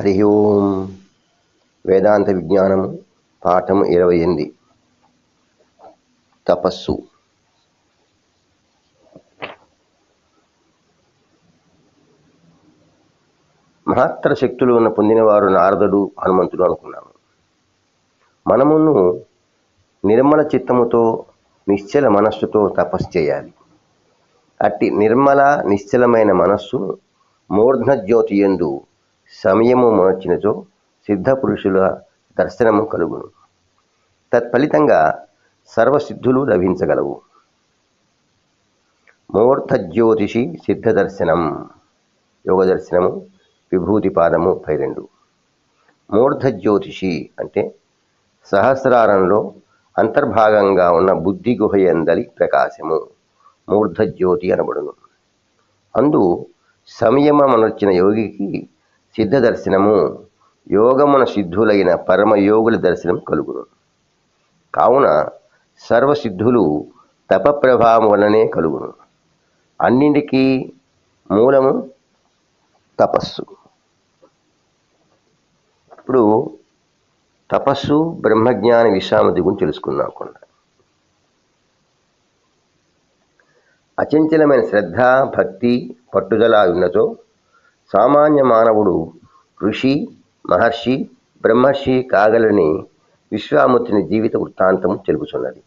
హరి ఓం. వేదాంత విజ్ఞానము పాఠం ఇరవై ఎనిమిది తపస్సు. మహత్తర శక్తులు ఉన్న పొందినవారు నారదుడు హనుమంతుడు అనుకున్నాము. మనమును నిర్మల చిత్తముతో నిశ్చల మనస్సుతో తపస్సు చేయాలి. అట్టి నిర్మల నిశ్చలమైన మనస్సు మూర్ధ జ్యోతి ఎందు సమయము మార్చినచో సిద్ధ పురుషుల దర్శనము కలుగును. తత్ఫలితంగా సర్వసిద్ధులు లభించగలవు. మూర్ధజ్యోతిషి సిద్ధదర్శనం సిద్ధ దర్శనం యోగ దర్శనము విభూతి పాదము పై రెండు మూర్ధజ్యోతిషి అంటే సహస్రారంలో అంతర్భాగంగా ఉన్న బుద్ధి గుహయందలి ప్రకాశము మూర్ధజ్యోతి అనబడును. అందు సంయమమనొచ్చిన యోగికి సిద్ధ దర్శనము యోగమున సిద్ధులైన పరమయోగుల దర్శనం కలుగును. కావున సర్వసిద్ధులు తప ప్రభావం వలనే కలుగును. అన్నింటికీ మూలము తపస్సు. ఇప్పుడు తపస్సు బ్రహ్మజ్ఞాన విశ్రామతి గురించి తెలుసుకుందాం కొండ. అచంచలమైన శ్రద్ధ భక్తి పట్టుదల ఉన్నతో సామాన్య మానవుడు ఋషి మహర్షి బ్రహ్మర్షి కాగలని విశ్వామిత్రుని జీవిత వృత్తాంతము తెలుపుచున్నది.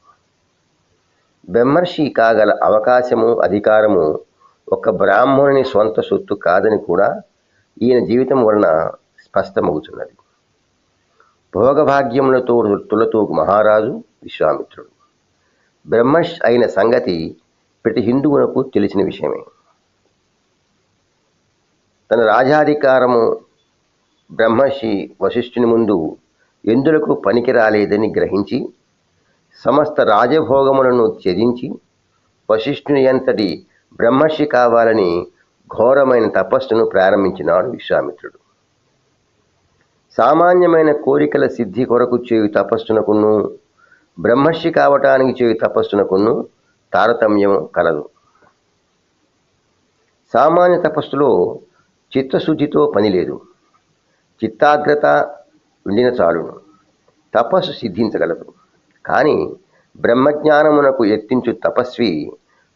బ్రహ్మర్షి కాగల అవకాశము అధికారము ఒక బ్రాహ్మణుని సొంత సొత్తు కాదని కూడా ఈయన జీవితం వలన స్పష్టమవుతున్నది భోగభాగ్యములతో తులతో మహారాజు విశ్వామిత్రుడు. బ్రహ్మర్షి అయిన సంగతి ప్రతి హిందువునకు తెలిసిన విషయమే. తన రాజాధికారము బ్రహ్మర్షి వశిష్ఠుని ముందు ఎందులకు పనికి రాలేదని గ్రహించి సమస్త రాజభోగములను త్యజించి వశిష్ఠుని అంతటి బ్రహ్మర్షి కావాలని ఘోరమైన తపస్సును ప్రారంభించినాడు విశ్వామిత్రుడు. సామాన్యమైన కోరికల సిద్ధి కొరకు చేయు తపస్సునకును బ్రహ్మర్షి కావటానికి చేయు తపస్సునకును తారతమ్యం కలదు. సామాన్య తపస్సులో చిత్తశుద్ధితో పని లేదు. చిత్తాగ్రత ఉండిన చాలును. తపస్సు సిద్ధించగలదు. కానీ బ్రహ్మజ్ఞానమునకు ఎత్తించు తపస్వి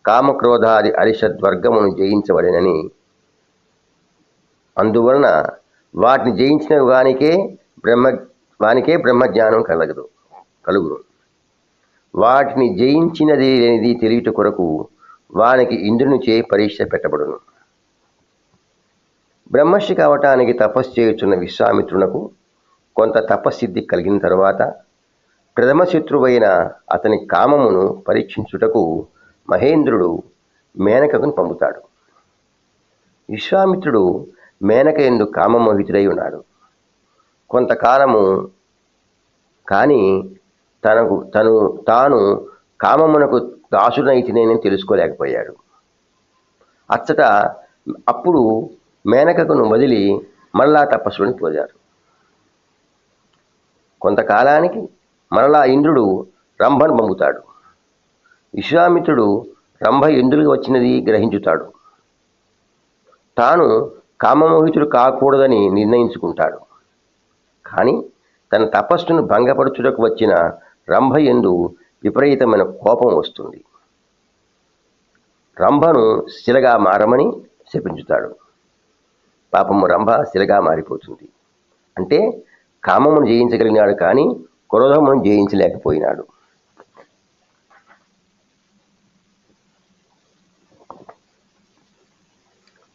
కామక్రోధాది అరిషద్వర్గమును జయించబడినని. అందువలన వాటిని జయించిన వానికే బ్రహ్మ వానికే బ్రహ్మజ్ఞానం కలగదు కలుగును. వాటిని జయించినది లేనిది తెలియట కొరకు వానికి ఇంద్రునిచే పరీక్ష పెట్టబడును. బ్రహ్మర్షి కావటానికి తపస్సు చేయుచున్న విశ్వామిత్రునకు కొంత తపస్సిద్ధి కలిగిన తరువాత ప్రథమ శత్రువైన అతని కామమును పరీక్షించుటకు మహేంద్రుడు మేనకకును పంపుతాడు. విశ్వామిత్రుడు మేనక ఎందు కామమోహితుడై ఉన్నాడు. కొంతకాలము కానీ తనకు తను తాను కామమునకు దాసునైతినేనని తెలుసుకోలేకపోయాడు. అచ్చట అప్పుడు మేనకకును వదిలి మరలా తపస్సులను కోరారు కొంతకాలానికి మరలా ఇంద్రుడు రంభను పంపుతాడు విశ్వామిత్రుడు రంభ ఎందుకు వచ్చినది గ్రహించుతాడు. తాను కామమోహితుడు కాకూడదని నిర్ణయించుకుంటాడు. కానీ తన తపస్సును భంగపరచుటకు వచ్చిన రంభ ఎందు విపరీతమైన కోపం వస్తుంది. రంభను శిలగా మారమని శపించుతాడు. పాపము రంభ శిలగా మారిపోతుంది. అంటే కామమును జయించగలిగినాడు కానీ క్రోధమును జయించలేకపోయినాడు.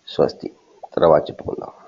స్వస్తి. తర్వాత చెప్పుకుందాం.